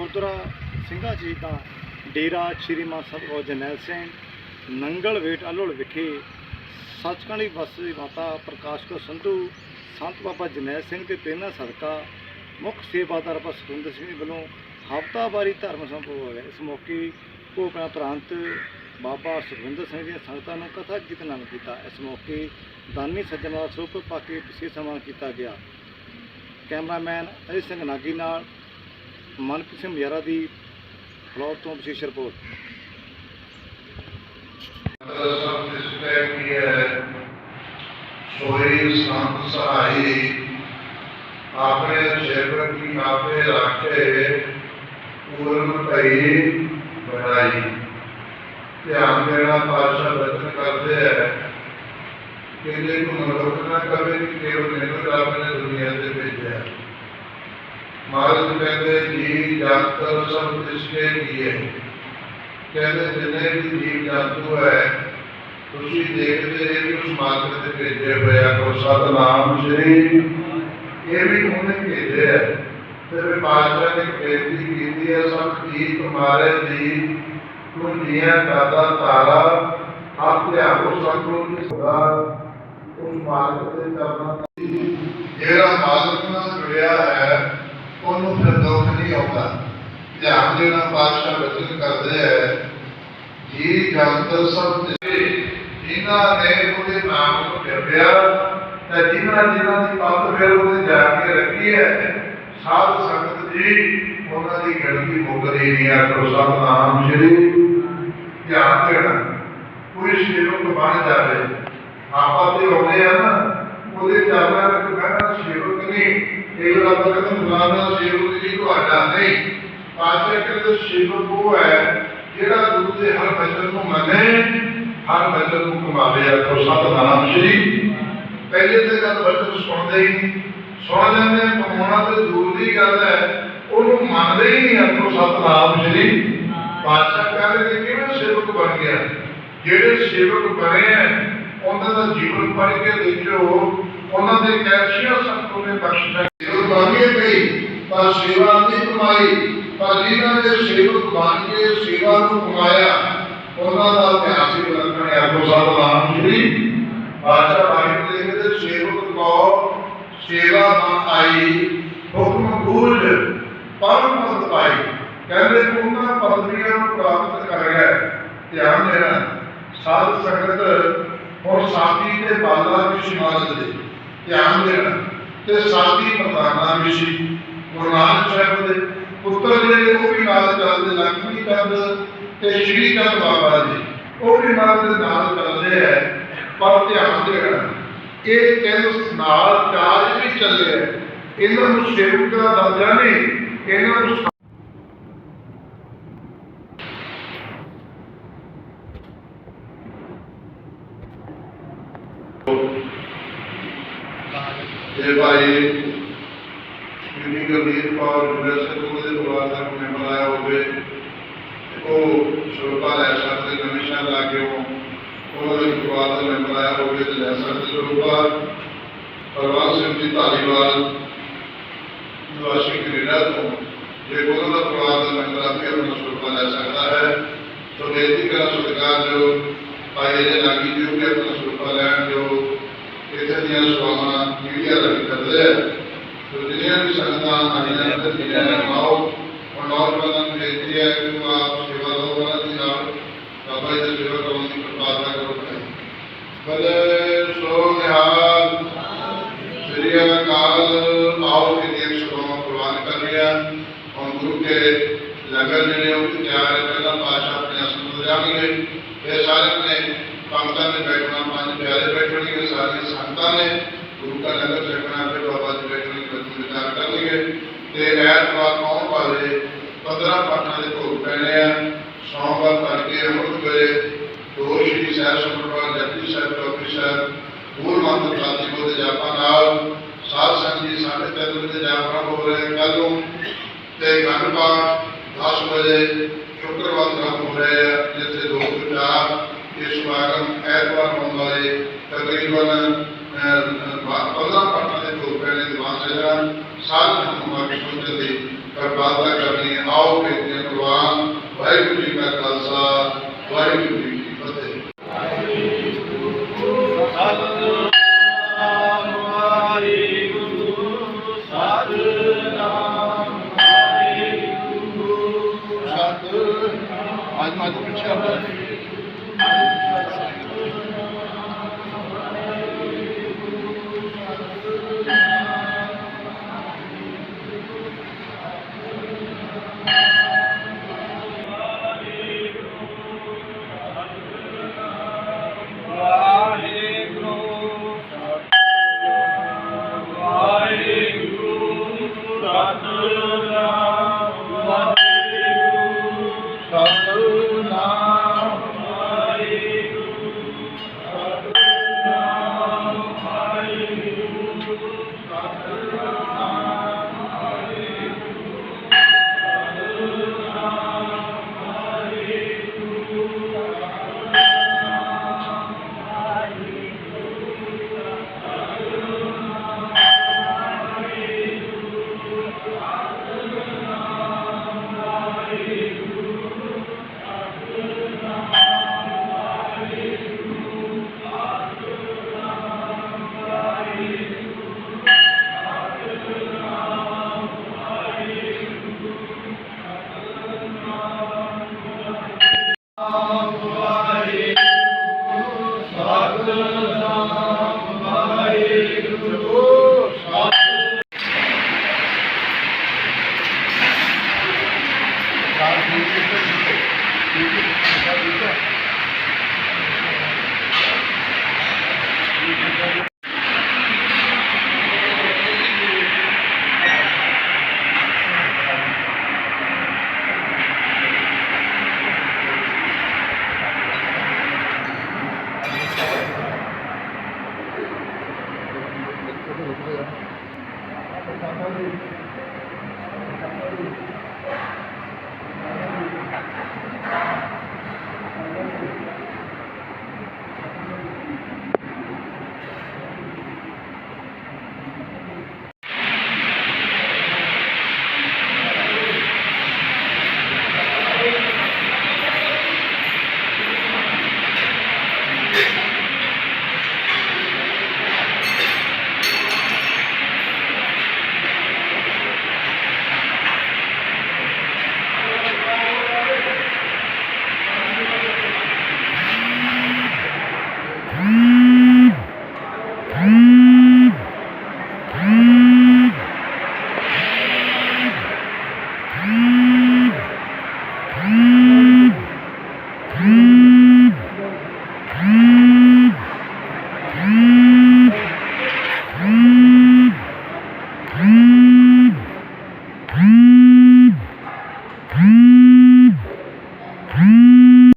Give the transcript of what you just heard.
ਗੁਰਦੁਆਰਾ ਸਿੰਘਾਂ ਜੀ ਦਾ ਡੇਰਾ ਸ਼੍ਰੀ ਮਾਨ ਸਾਹਿਬ ਜਰਨੈਲ ਸਿੰਘ, ਨੰਗਲ ਵੇਟ ਅਲੋਲ ਵਿਖੇ ਸੱਚਖੰਡ ਦੀ ਵਸਦੀ ਮਾਤਾ ਪ੍ਰਕਾਸ਼ ਕੌਰ ਸੰਧੂ, ਸੰਤ ਬਾਬਾ ਜਰਨੈਲ ਸਿੰਘ ਦੇ ਪ੍ਰੇਰਨਾ ਸਦਕਾ ਮੁੱਖ ਸੇਵਾਦਾਰ ਬਾਬਾ ਸੁਖਿੰਦਰ ਸਿੰਘ ਜੀ ਵੱਲੋਂ ਹਫ਼ਤਾਵਾਰੀ ਧਰਮ ਸੰਭਵ ਹੋਇਆ। ਇਸ ਮੌਕੇ ਭੋਗਣਾ ਪ੍ਰਾਂਤ ਬਾਬਾ ਸੁਖਵਿੰਦਰ ਸਿੰਘ ਜੀ ਸੰਗਤਾਂ ਨੂੰ ਕਥਾ ਕੀਰਤਨ ਕੀਤਾ। ਇਸ ਮੌਕੇ ਦਾਨੀ ਸੱਜਣਾ ਦਾ ਸਰੂਪ ਪਾ ਕੇ ਵਿਸ਼ੇਸ਼ ਸਮਾਂ ਕੀਤਾ ਗਿਆ। ਕੈਮਰਾਮੈਨ ਅਜੇ ਸਿੰਘ ਨਾਗੀ ਨਾਲ ਮਨਪ੍ਰੀਤ ਸਿੰਘ ਮਜਾਰਾ ਦੀ ਫਲੋਰ ਤੋਂ ਵਿਸ਼ੇਸ਼ ਰਿਪੋਰਟ। ਸਭ ਜਿਸਨੇ ਕੀ ਹੈ ਸੋਈ ਸੰਤ ਸਹਾਈ ਆਪਣੇ ਸੇਵਕ ਕੀ ਆਪੇ ਰਾਖੇ, ਪੂਰਨ ਭਈ ਬਣਾਈ ਧਿਆਨ ਦੇਣਾ ਪਾਸ਼ਾ ਬਚਨ ਕਰਦੇ ਹੈ ਕਿ ਜੇ ਕੋ ਮਨੁੱਖ ਨਾ ਕਵੇ ਕਿ ਕੇਵਲ ਮੈਨੂੰ ਰੱਬ ਨੇ ਦੁਨੀਆ ਤੇ ਭੇਜਿਆ ਮਹਾਰਾਜ ਕਹਿੰਦੇ, ਜੀ ਜਗਤ ਸਭ ਜਿਸਨੇ ਕੀ ਹੈ ਕਹਿੰਦੇ, ਜਿੰਨੇ ਵੀ ਜੀਵ ਜੰਤੂ ਹੈ, ਤੁਸੀਂ ਦੇਖਦੇ ਹੋ ਕਿ ਉਸ ਮਾਲਕ ਦੇ ਭੇਜੇ ਹੋਇਆ ਕੋ ਸਤਨਾਮ ਸ਼੍ਰੀ। ਇਹ ਵੀ ਉਹਨੇ ਭੇਜਿਆ ਹੈ। ਤੇ ਫਿਰ ਪਾਤਸ਼ਾਹ ਨੇ ਬੇਨਤੀ ਕੀਤੀ ਹੈ, ਸਭ ਜੀ ਤੁਮਾਰੇ ਜੀ ਤੂੰ ਜੀਆਂ ਦਾਦਾ, ਤਾਰਾ, ਆਪ ਤੇ ਆਪੋ ਸਭ ਨੂੰ ਦੀ ਸਦਾ ਉਸ ਮਾਲਕ ਦੇ ਚਰਨਾਂ ਦੀ ਜਿਹੜਾ ਮਾਲਕ ਨਾਲ ਜੁੜਿਆ ਹੈ ਉਹਨੂੰ ਫਿਰ ਦੁੱਖ ਨਹੀਂ ਆਉਂਦਾ। ਧਿਆਨ ਦੇਣਾ ਪਾਤਸ਼ਾਹ ਬਚਨ ਕਰਦੇ ਹੈ ਜੀ ਜੰਤਰ ਸਭ ਤੇ, ਜਿਨ੍ਹਾਂ ਨੇ ਉਹਦੇ ਨਾਮ ਨੂੰ ਜਪਿਆ, ਤੇ ਜਿਨ੍ਹਾਂ ਜਿਨ੍ਹਾਂ ਦੀ ਪੱਤ ਫਿਰ ਉਹਨੇ ਜਾ ਕੇ ਰੱਖੀ ਹੈ, ਸਾਧ ਸੰਗਤ ਜੀ, ਉਹਨਾਂ ਦੀ ਗਿਣਤੀ ਮੁੱਕਦੀ ਨਹੀਂ ਆਖੋ ਸਤਨਾਮ ਸ਼੍ਰੀ ਧਿਆਨ ਦੇਣਾ। ਕੋਈ ਸੇਵਕ ਬਣ ਜਾਵੇ। ਆਪਾਂ ਤੇ ਆਉਂਦੇ ਆ ਨਾ, ਉਹਦੇ ਚਰਨਾਂ ਵਿੱਚ ਕਹਿਣਾ ਸੇਵਕ ਨਹੀਂ? ਇਹ ਰੱਬ ਕਹਿੰਦਾ ਫਲਾਣਾ ਸੇਵਕ ਜੀ, ਤੁਹਾਡਾ ਨਹੀਂ। ਪਾਸੇ ਕਹਿੰਦੇ ਸੇਵਕ ਉਹ ਹੈ, ਜਿਹੜਾ ਗੁਰੂ ਦੇ ਹਰ ਬਚਨ ਨੂੰ ਮੰਨੇ, ਹਰ ਬਚਨ ਨੂੰ ਕਮਾਵੇ। ਆਖੋ, ਸਤਨਾਮ ਸ਼੍ਰੀ ਪਹਿਲੇ ਤੇ ਗੱਲ ਬਚਨ ਸੁਣਦੇ ਹੀ ਨਹੀਂ। ਸੁਣ ਲੈਂਦੇ ਕਮਾਉਣਾ ਤੇ ਦੂਰ ਦੀ ਗੱਲ ਹੈ। ਉਹਨੂੰ ਮੰਨਦੇ ਹੀ ਨਹੀਂ, ਆਖੋ, ਸਤਨਾਮ ਸ਼੍ਰੀ ਬਾਦਸ਼ਾਹ ਕਹਿੰਦੇ ਕਿ ਕਿਵੇਂ ਸੇਵਕ ਬਣ ਗਿਆ? ਜਿਹੜੇ ਸੇਵਕ ਬਣੇ ਆ, ਉਹਨਾਂ ਦਾ ਜੀਵਨ ਪੜ੍ਹ ਕੇ ਦੇਖਿਓ, ਉਹਨਾਂ ਦੇ ਕੈਲਸ਼ੀਅਮ ਸੰਤੋਂ ਨੇ ਬਖਸ਼ਿਆ। ਸੇਵਕ ਬਣ ਕੇ ਪਈ ਪਰ ਸੇਵਾ ਨਹੀਂ ਕਮਾਈ। ਪਰ ਜਿਨ੍ਹਾਂ ਨੇ ਸੇਵਕ ਬਣ ਕੇ ਸੇਵਾ ਨੂੰ ਕਮਾਇਆ, ਉਹਨਾਂ ਦਾ ਇਤਿਹਾਸ ਹੀ ਬਦਲਣੇ ਆਖੋ ਸਤਨਾਮ ਸ਼੍ਰੀ ਬਾਦਸ਼ਾਹ ਬਾਣੀ ਦੇ ਲਿਖਦੇ ਸੇਵਕ ਕੋ ਸੇਵਾ ਨਾ ਆਈ ਹੁਕਮ ਗੂਲ ਪਰਮ ਪਦ ਪਾਈ। ਕਹਿੰਦੇ, ਉਹਨਾਂ ਪਦਵੀਆਂ ਨੂੰ ਪ੍ਰਾਪਤ ਕਰ ਗਿਆ ਧਿਆਨ ਦੇਣਾ, ਸਾਧ ਸੰਗਤ ਹੁਣ ਸਾਥੀ ਤੇ ਬਾਲਾ ਵੀ ਸਮਾਜ ਦੇ। ਧਿਆਨ ਦੇਣਾ। ਤੇ ਸਾਥੀ ਪ੍ਰਧਾਨਾ ਵੀ ਸੀ ਗੁਰੂ ਨਾਨਕ ਸਾਹਿਬ ਦੇ ਪੁੱਤਰ ਜਿਹੜੇ ਉਹ ਵੀ ਨਾਲ ਚੱਲਦੇ ਲక్ష్ਮੀ ਚੰਦ ਤੇ ਸ਼੍ਰੀ ਚੰਦ ਬਾਬਾ ਜੀ। ਉਹ ਵੀ ਨਾਲ ਦੇ ਨਾਲ ਚੱਲਦੇ ਹੈ ਪਰ ਧਿਆਨ ਦੇਣਾ ਇਹ ਕਹਿੰਦੇ ਨਾਲ ਚਾਰਜ ਵੀ ਚੱਲੇ ਹੈ। ਇਹਨਾਂ ਨੂੰ ਸੇਵਕ ਦਾ ਦਰਜਾ ਨਹੀਂ ਇਹਨਾਂ ਨੂੰ ਇਹ ਭਾਈ ਜਿੰਨੀ ਗੰਭੀਰ ਕੌਰ ਯੂਨੀਵਰਸਿਟੀ ਤੋਂ ਦੇ ਪਰਿਵਾਰ ਦਾ ਕੋਈ ਮੈਂਬਰ ਆਇਆ ਹੋਵੇ ਉਹ ਸ਼ੋਭਾ ਲੈ ਸਕਦੇ ਨਵੇਂ ਸ਼ਹਿਰ ਲਾ ਕੇ ਉਹ ਉਹਨਾਂ ਦੇ ਪਰਿਵਾਰ ਦਾ ਮੈਂਬਰ ਆਇਆ ਹੋਵੇ ਤੇ ਲੈ ਸਕਦੇ ਸ਼ੋਭਾ ਪਰਵਾਨ ਸਿੰਘ ਜੀ ਧਾਲੀਵਾਲ ਨਿਵਾਸੀ ਕੈਨੇਡਾ ਤੋਂ ਜੇ ਉਹਨਾਂ ਦਾ ਪਰਿਵਾਰ ਦਾ ਮੈਂਬਰ ਆ ਕੇ ਉਹਨਾਂ ਸ਼ੋਭਾ ਲੈ ਸਕਦਾ ਹੈ ਸੋ ਬੇਨਤੀ ਕਰਾਂ ਸਤਿਕਾਰ ਜੋ ਇੱਥੇ ਦੀਆਂ ਸਵਾਮਾਂ ਮੀਡੀਆ ਰਾਹੀਂ ਕਰਦੇ ਆ। ਸੋ ਜਿਹੜੀਆਂ ਵੀ ਸੰਗਤਾਂ ਆਈਆਂ ਨੇ ਜਿਹੜੀਆਂ ਨੇ ਆਓ ਔਰ ਨੌਜਵਾਨਾਂ ਨੂੰ ਬੇਨਤੀ ਹੈ ਕਿ ਉਹ ਆਪ ਸੇਵਾ ਲਓ ਉਹਨਾਂ ਦੀ ਨਾਲ ਬਾਬਾ ਜੀ ਦੀ ਸੇਵਾ ਕਰਨ ਦੀ ਕਿਰਪਾਲਤਾ ਕਰੋ। ਬਲੇ ਸੋ ਨਿਹਾਲ, ਸ੍ਰੀ ਅਕਾਲ, ਆਓ ਕਿ ਦੀਆਂ ਸਭਾਵਾਂ ਪ੍ਰਵਾਨ ਕਰ ਰਹੀਆਂ। ਹੁਣ ਗੁਰੂ ਕੇ ਲੰਗਰ ਜਿਹੜੇ ਉਹ ਤਿਆਰ ਹੈ ਪਹਿਲਾਂ ਪਾਸ਼ਾ ਆਪਣੇ ਆਸਣ ਤੇ ਜਾਣਗੇ ਇਹ ਸਾਰੇ ਨੇ ਪੰਗਤਾਂ ਨੇ ਬੈਠਣਾ, ਪੰਜ ਪਿਆਰੇ ਬੈਠਣਗੇ ਸਾਰੀਆਂ ਸੰਗਤਾਂ ਨੇ ਗੁਰੂ ਦਾ ਲੰਗਰ ਛਕਣਾ ਤੇ ਬਾਬਾ ਜੀ ਬੈਠਣਗੇ, ਬੱਚੇ ਵਿਚਾਰ ਕਰਨਗੇ। ਤੇ ਐਤਵਾਰ ਆਉਣ ਵਾਲੇ 15 ਪਾਠਾਂ ਦੇ ਭੋਗ ਪੈਣੇ ਆ। ਸੋਮਵਾਰ ਤੜਕੇ ਅੰਮ੍ਰਿਤ ਵੇਲੇ ਦੋ ਸ਼੍ਰੀ ਸਾਹਿਬ ਸੁਖਮਨੀ ਜਪਜੀ ਸਾਹਿਬ ਚੌਕੀ ਸਾਹਿਬ, ਮੂਲ ਮੰਤਰ ਪ੍ਰਾਤੀ ਬੋਧ ਜਾਪਾਂ ਨਾਲ ਸਾਧ ਸੰਗਤ ਜੀ ਸਾਡੇ ਤਿੰਨ ਵਜੇ ਜਾਪਾਂ ਹੋ ਰਹੇ ਕੱਲ ਨੂੰ ਤੇ ਘੰਟ ਪਾਠ 10 ਵਜੇ ਸ਼ੁੱਕਰਵਾਰ ਨੂੰ ਹੋ ਰਹੇ ਆ, ਜਿੱਥੇ ਦੋ ਤੋਂ ਚਾਰ ਇਹ ਸਮਾਗਮ ਐਤਵਾਰ ਹੋਣ ਵਾਲੇ ਤਕਰੀਬਨ 15 ਪਾਠਾਂ ਦੇ ਭੋਗ ਪੈਣੇ ਦੀਵਾਨ ਸਜਣਾ ਸਾਰੇ ਨੂੰ ਮਾਰ ਪਹੁੰਚਣ ਦੀ ਕਿਰਪਾਲਤਾ ਕਰਨੀ। ਆਓ ਵਾਹਿਗੁਰੂ ਜੀ ਕਾ ਖਾਲਸਾ ਵਾਹਿਗੁਰੂ ਜੀ ਕੀ ਫਤਿਹ। ਸਤਨਾਮ ਵਾਹਿਗੁਰੂ। ਸਤਨਾਮ ਵਾਹਿਗੁਰੂ। ਸਤ ਅੱਜ ਮਾਤ ਪਿੱਛੇ ਸਤਨਾਮ